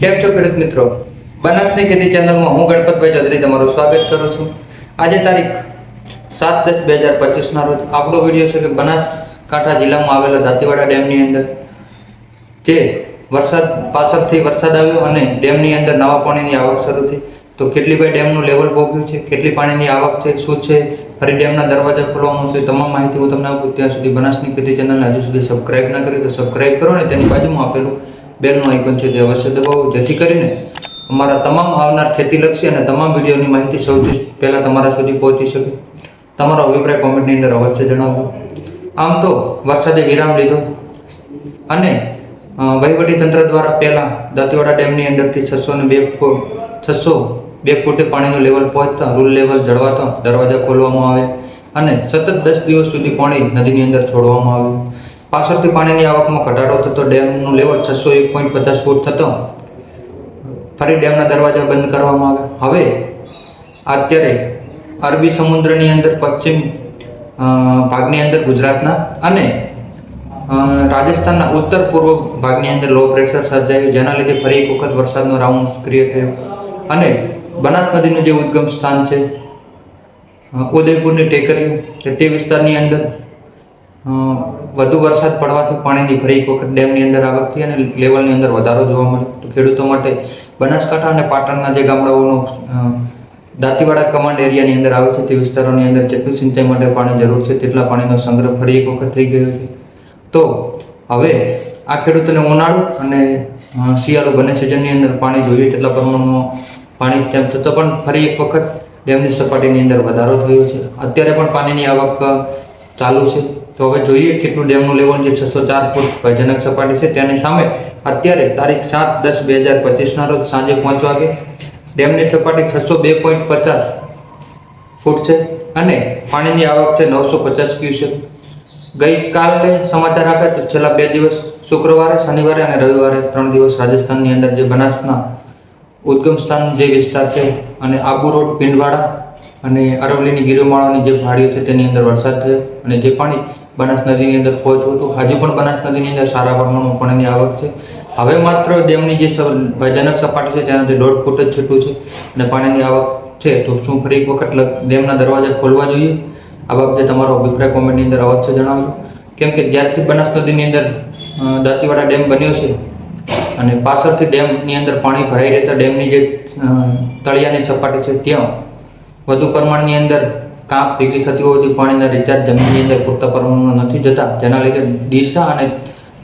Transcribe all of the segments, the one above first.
કેમ છો ખેડૂત મિત્રો? બનાસની ખેતી ચેનલમાં હું ગણપતભાઈ ચૌધરી તમારું સ્વાગત કરું છું. આજે તારીખ સાત દસ બે હજાર પચીસના રોજ આપણો વીડિયો છે કે બનાસકાંઠા જિલ્લામાં આવેલા દાંતીવાડા ડેમની અંદર જે વરસાદ પાછળથી વરસાદ આવ્યો અને ડેમની અંદર નવા પાણીની આવક શરૂ થઈ. તો કેટલી ભાઈ ડેમનું લેવલ પહોંચ્યું છે? કેટલી પાણીની આવક છે? શું છે? ફરી ડેમના દરવાજા ખોલવાનું છે તમામ માહિતી હું તમને આપું. ત્યાં સુધી બનાસની ખેતી ચેનલને હજુ સુધી સબસ્ક્રાઈબ ના કરી તો સબસ્ક્રાઈબ કરો ને તેની બાજુમાં આપેલું બેલનું આઇકન છે તે અવશ્ય દબાવો. જેથી કરીને અમારા તમામ આવનાર ખેતીલક્ષી અને તમામ વિડીયોની માહિતી સૌથી પહેલાં તમારા સુધી પહોંચી શકે. તમારો અભિપ્રાય કોમેન્ટની અંદર અવશ્ય જણાવો. આમ તો વરસાદે વિરામ લીધો અને વહીવટીતંત્ર વહીવટી તંત્ર દ્વારા પહેલાં દાંતીવાડા ડેમની અંદરથી છસો ને બે ફૂટ છસો બે ફૂટે પાણીનું લેવલ પહોંચતા રૂલ લેવલ જળવાતા દરવાજા ખોલવામાં આવે અને સતત દસ દિવસ સુધી પાણી નદીની અંદર છોડવામાં આવ્યું. પાછળથી પાણીની આવકમાં ઘટાડો થતો ડેમનું લેવલ છસો એક પોઈન્ટ પચાસ ફૂટ થતો ફરી ડેમના દરવાજા બંધ કરવામાં આવે હવે અત્યારે અરબી સમુદ્રની અંદર, પશ્ચિમ ભાગની અંદર ગુજરાતના અને રાજસ્થાનના ઉત્તર પૂર્વ ભાગની અંદર લો પ્રેશર સર્જાયું, જેના લીધે ફરી એક વખત વરસાદનો રાઉન્ડ સક્રિય થયો. અને બનાસ નદીનું જે ઉદ્ગમ સ્થાન છે ઉદયપુરની ટેકરીઓ, તે વિસ્તારની અંદર વધુ વરસાદ પડવાથી પાણીની ફરી એક વખત ડેમની અંદર આવકથી અને લેવલની અંદર વધારો જોવા મળે તો ખેડૂતો માટે બનાસકાંઠા અને પાટણના જે ગામડાઓનો દાંતીવાડા કમાન્ડ એરિયાની અંદર આવે છે તે વિસ્તારોની અંદર જેટલું સિંચાઈ માટે પાણી જરૂર છે તેટલા પાણીનો સંગ્રહ ફરી એક વખત થઈ ગયો છે. તો હવે આ ખેડૂતોને ઉનાળો અને શિયાળો બંને સિઝનની અંદર પાણી જોઈએ તેટલા પ્રમાણમાં પાણી તેમ છતાં પણ ફરી એક વખત ડેમની સપાટીની અંદર વધારો થયો છે. અત્યારે પણ પાણીની આવક ચાલુ છે. તો હવે જોઈએ કેટલું ડેમનું લેવલ જે છસો ચાર ફૂટ ભયજનક સપાટી છે તેની સામે અત્યારે તારીખ સાત દસ બે હજાર પચીસના રોજ સાંજે પાંચ વાગે ડેમની સપાટી છસો બે પોઈન્ટ પચાસ ફૂટ છે અને પાણીની આવક છે નવસો પચાસ ક્યુસેક. ગઈકાલે સમાચાર આપ્યા તો છેલ્લા બે દિવસ, શુક્રવારે, શનિવારે અને રવિવારે ત્રણ દિવસ રાજસ્થાનની અંદર જે બનાસના ઉદ્ગમ સ્થાન જે વિસ્તાર છે અને આબુ રોડ પિંડવાડા અને અરવલ્લીની ગીરોમાળાની જે પહાડીઓ છે તેની અંદર વરસાદ થયો અને જે પાણી બનાસ નદીની અંદર પહોંચ્યું હતું. હજુ પણ બનાસ નદીની અંદર સારા પ્રમાણમાં પાણીની આવક છે. હવે માત્ર ડેમની જે ભયજનક સપાટી છે તેનાથી દોઢ ફૂટ જ છૂટું છે અને પાણીની આવક છે. તો શું ફરી એક વખત ડેમના દરવાજા ખોલવા જોઈએ? આ બાબતે તમારો અભિપ્રાય કોમેન્ટની અંદર અવશ્ય જણાવજો. કેમ કે જ્યારથી બનાસ નદીની અંદર દાંતીવાડા ડેમ બન્યો છે અને પાછળથી ડેમની અંદર પાણી ભરાઈ રહેતા ડેમની જે તળિયાની સપાટી છે ત્યાં, વધુ પ્રમાણની અંદર કાંપ ભેગી થતી હોવાથી પાણીના રિચાર્જ જમીનની અંદર પૂરતા પ્રમાણમાં નથી જતા. જેના લીધે ડીસા અને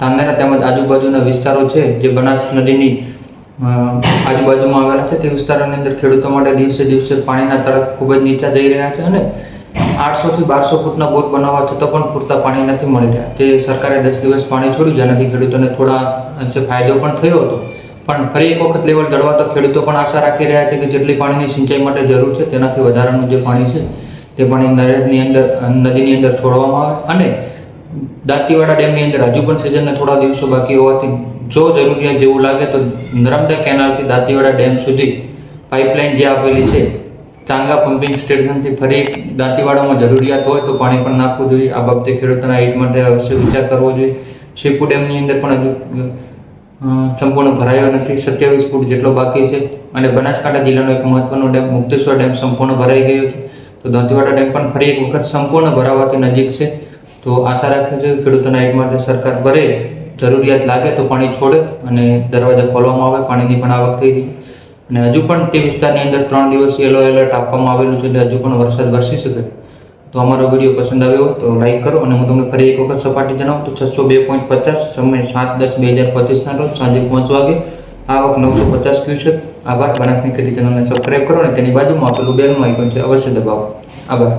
તાંદેરા તેમજ આજુબાજુના વિસ્તારો છે, જે બનાસ નદીની આજુબાજુમાં આવેલા છે, તે વિસ્તારોની અંદર ખેડૂતો માટે દિવસે દિવસે પાણીના તળાવ ખૂબ જ નીચા જઈ રહ્યા છે અને આઠસોથી બારસો ફૂટના બોર બનાવવા છતાં પણ પૂરતા પાણી નથી મળી રહ્યા. તે સરકારે દસ દિવસ પાણી છોડ્યું, જેનાથી ખેડૂતોને થોડા અંશે ફાયદો પણ થયો હતો. પણ ફરી એક વખત લેવલ જળવા તો ખેડૂતો પણ આશા રાખી રહ્યા છે કે જેટલી પાણીની સિંચાઈ માટે જરૂર છે, તેનાથી વધારાનું જે પાણી છે તે પાણી નહેરની અંદર, નદીની અંદર છોડવામાં આવે અને દાંતીવાડા ડેમની અંદર હજુ પણ સિઝનના થોડા દિવસો બાકી હોવાથી જો જરૂરિયાત જેવું લાગે તો નર્મદા કેનાલથી દાંતીવાડા ડેમ સુધી પાઇપલાઇન જે આપેલી છે, ચાંગા પમ્પિંગ સ્ટેશનથી ફરી દાંતીવાડામાં જરૂરિયાત હોય તો પાણી પણ નાખવું જોઈએ. આ બાબતે ખેડૂતોના હિત માટે અવશ્ય વિચાર કરવો જોઈએ. શિવપુર ડેમની અંદર પણ હજુ સંપૂર્ણ ભરાયો નથી. સત્યાવીસ ફૂટ જેટલો બાકી છે અને બનાસકાંઠા જિલ્લાનો એક મહત્વનો ડેમ, મુક્તેશ્વર ડેમ સંપૂર્ણ ભરાઈ ગયો છે. તો દાંતીવાડા ડેમ પણ ફરી એક વખત સંપૂર્ણ ભરાવાથી નજીક છે. તો આશા રાખ્યું છે ખેડૂતોના હિત માટે સરકાર ભરે, જરૂરિયાત લાગે તો પાણી છોડે અને દરવાજા ખોલવામાં આવે, પાણીની પણ આવક થઈ રહી. અને હજુ પણ તે વિસ્તારની અંદર ત્રણ દિવસ યલો એલર્ટ આપવામાં આવેલું છે, એટલે હજુ પણ વરસાદ વરસી શકે. તો અમારો વીડિયો પસંદ આવ્યો તો લાઈક કરો અને હું તમને ફરી એક વખત સપાટી જણાવું તો છસો બે પોઈન્ટ પચાસ સમય સાત દસ બે હજાર પચીસના રોજ સાંજે પાંચ વાગે આવક નવસો પચાસ ક્યુસેક આભાર. બનાસની ખેતી ચેનલને સબસ્ક્રાઈબ કરો અને તેની બાજુમાં આપેલું બેલનું આઇકોન છે. અવશ્ય દબાવો. આભાર.